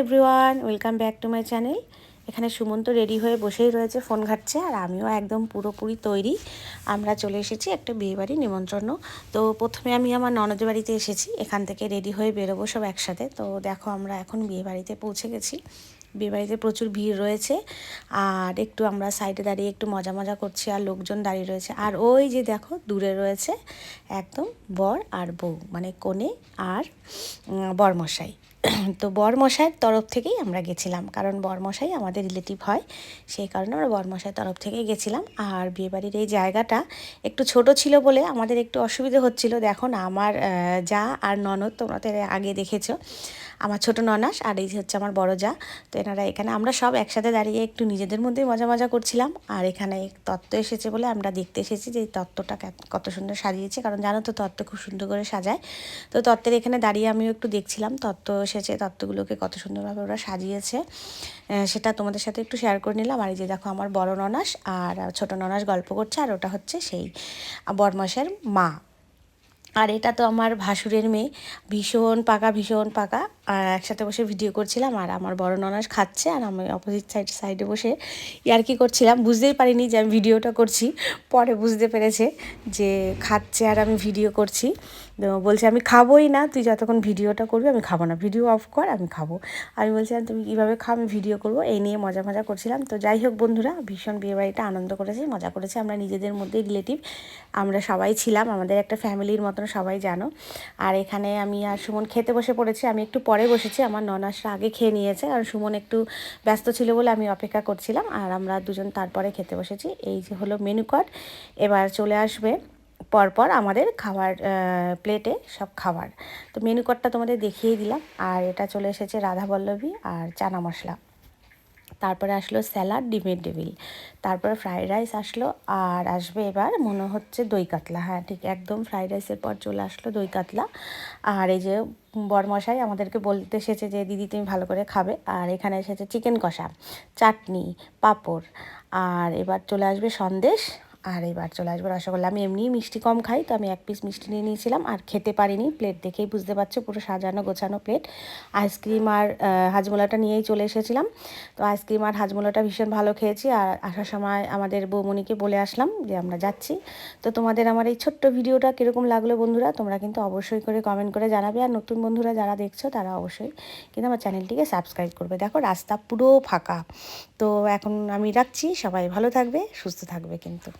Everyone welcome back to my channel এখানে Sumanta ready হয়ে বসেই রয়েছে ফোন ঘাটছে আর আমিও একদম পুরোপুরি তৈরি। আমরা চলে এসেছি একটা বিয়েবাড়ি নিমন্ত্রণ। তো প্রথমে আমি আমার ননদের বাড়িতে এসেছি, এখান থেকে রেডি হয়ে বেরোবো সব একসাথে। তো দেখো আমরা এখন বিয়েবাড়িতে পৌঁছে গেছি। বিয়েবাড়িতে প্রচুর ভিড় রয়েছে আর একটু আমরা সাইডে দাঁড়িয়ে একটু মজা মজা করছি আর লোকজন দাঁড়িয়ে রয়েছে। আর ওই যে দেখো, দূরে রয়েছে একদম বর আর বউ মানে কনে আর বরমশাই। তো বরমশাইয়ের তরফ থেকেই আমরা গেছিলাম, কারণ বরমশাই আমাদের রিলেটিভ হয়, সেই কারণে আমরা বরমশাইয়ের তরফ থেকেই গেছিলাম। আর বিয়েবাড়ির এই জায়গাটা একটু ছোট ছিল বলে আমাদের একটু অসুবিধে হচ্ছিল। দেখো আমার যা আর ননদ তোমরা তো আগে দেখেছ। আমার ছোট ননাস আর এই হচ্ছে আমার বড় যা। তো এনারা এখানে, আমরা সব একসাথে দাঁড়িয়ে একটু নিজেদের মধ্যেই মজা মজা করছিলাম। আর এখানে তত্ত্ব এসেছে বলে আমরা দেখতে এসেছি যে এই তত্ত্বটা কত সুন্দর সাজিয়েছে। কারণ জানো তো, তত্ত্ব খুব সুন্দর করে সাজায়। তো তত্ত্বের এখানে দাঁড়িয়ে আমিও একটু দেখছিলাম। তত্ত্ব এসেছে, তত্ত্বগুলোকে কত সুন্দরভাবে ওরা সাজিয়েছে। সেটা তোমাদের সাথে একটু শেয়ার করে নিলাম। আর এই যে দেখো আমার বড় ননাস আর ছোট ননাস গল্প করছে। আর ওটা হচ্ছে সেই বরমাসের মা। আর এটা তো আমার ভাসুরের মেয়ে। ভীষণ পাকা ভীষণ পাকা। আর একসাথে বসে ভিডিও করছিলাম আর আমার বড় ননাস খাচ্ছে আর আমি অপোজিট সাইড সাইডে বসে ইয়ার কি করছিলাম। বুঝতেই পারিনি যে আমি ভিডিওটা করছি। পরে বুঝতে পেরেছে যে খাচ্ছে আর আমি ভিডিও করছি। তো বলছে, আমি খাবোই না, তুই যতক্ষণ ভিডিওটা করবি, আমি খাব না। ভিডিও অফ কর, আমি খাব। আমি বলছিলাম তুমি কীভাবে খাও? আমি ভিডিও করব। এই নিয়ে মজা মজা করছিলাম। তো যাই হোক বন্ধুরা, ভীষণ বিয়েবাড়িটা আনন্দ করেছি, মজা করেছি। আমরা নিজেদের মধ্যেই রিলেটিভ আমরা সবাই ছিলাম। আমাদের একটা ফ্যামিলির মতন সবাই জানো। আর এখানে আমি আর সুমন খেতে বসে পড়েছি। আমি একটু পরে বসেছি। আমার ননাসরা আগে খেয়ে নিয়েছে। আর সুমন একটু ব্যস্ত ছিল বলে আমি অপেক্ষা করছিলাম। আর আমরা দুজন তারপরে খেতে বসেছি। এই যে হলো মেনু কার্ড এবার চলে আসবে পরপর আমাদের খাবার প্লেটে সব খাবার। তো মেনু কার্ডটা তোমাদের দেখিয়ে দিলাম। আর এটা চলে এসেছে রাধাবল্লভী আর চানা মশলা। তারপরে আসলো স্যালাড, ডিমের টেবিল। তারপরে ফ্রাইড রাইস আসলো আর আসবে এবার মনে হচ্ছে দই কাতলা। হ্যাঁ ঠিক একদম ফ্রাইড রাইসের পর চলে আসলো দই কাতলা। আর এই যে বরমশাই আমাদেরকে বলতে এসেছে যে, দিদি, তুমি ভালো করে খাবে। আর এখানে এসেছে চিকেন কষা, চাটনি, পাঁপড়। আর এবার চলে আসবে সন্দেশ আর এবার চলে আসবে রসগোল্লা। আমি এমনিই মিষ্টি কম খাই, তো আমি এক পিস মিষ্টি নিয়ে নিয়েছিলাম আর খেতে পারিনি। প্লেট দেখেই বুঝতে পারছ পুরো সাজানো গোছানো প্লেট আইসক্রিম আর হাজমোলাটা নিয়েই চলে এসেছিলাম। তো আইসক্রিম আর হাজমোলাটা ভীষণ ভালো খেয়েছি আর আসার সময় আমাদের বৌমণিকে বলে আসলাম যে আমরা যাচ্ছি। তো তোমাদের আমার এই ছোট্ট ভিডিওটা কীরকম লাগল বন্ধুরা, তোমরা কিন্তু অবশ্যই করে কমেন্ট করে জানাবে। আর নতুন বন্ধুরা যারা দেখছ, তারা অবশ্যই কিন্তু আমার চ্যানেলটিকে সাবস্ক্রাইব করবে। দেখো রাস্তা পুরো ফাঁকা। তো এখন আমি রাখছি, সবাই ভালো থাকবে, সুস্থ থাকবে কিন্তু।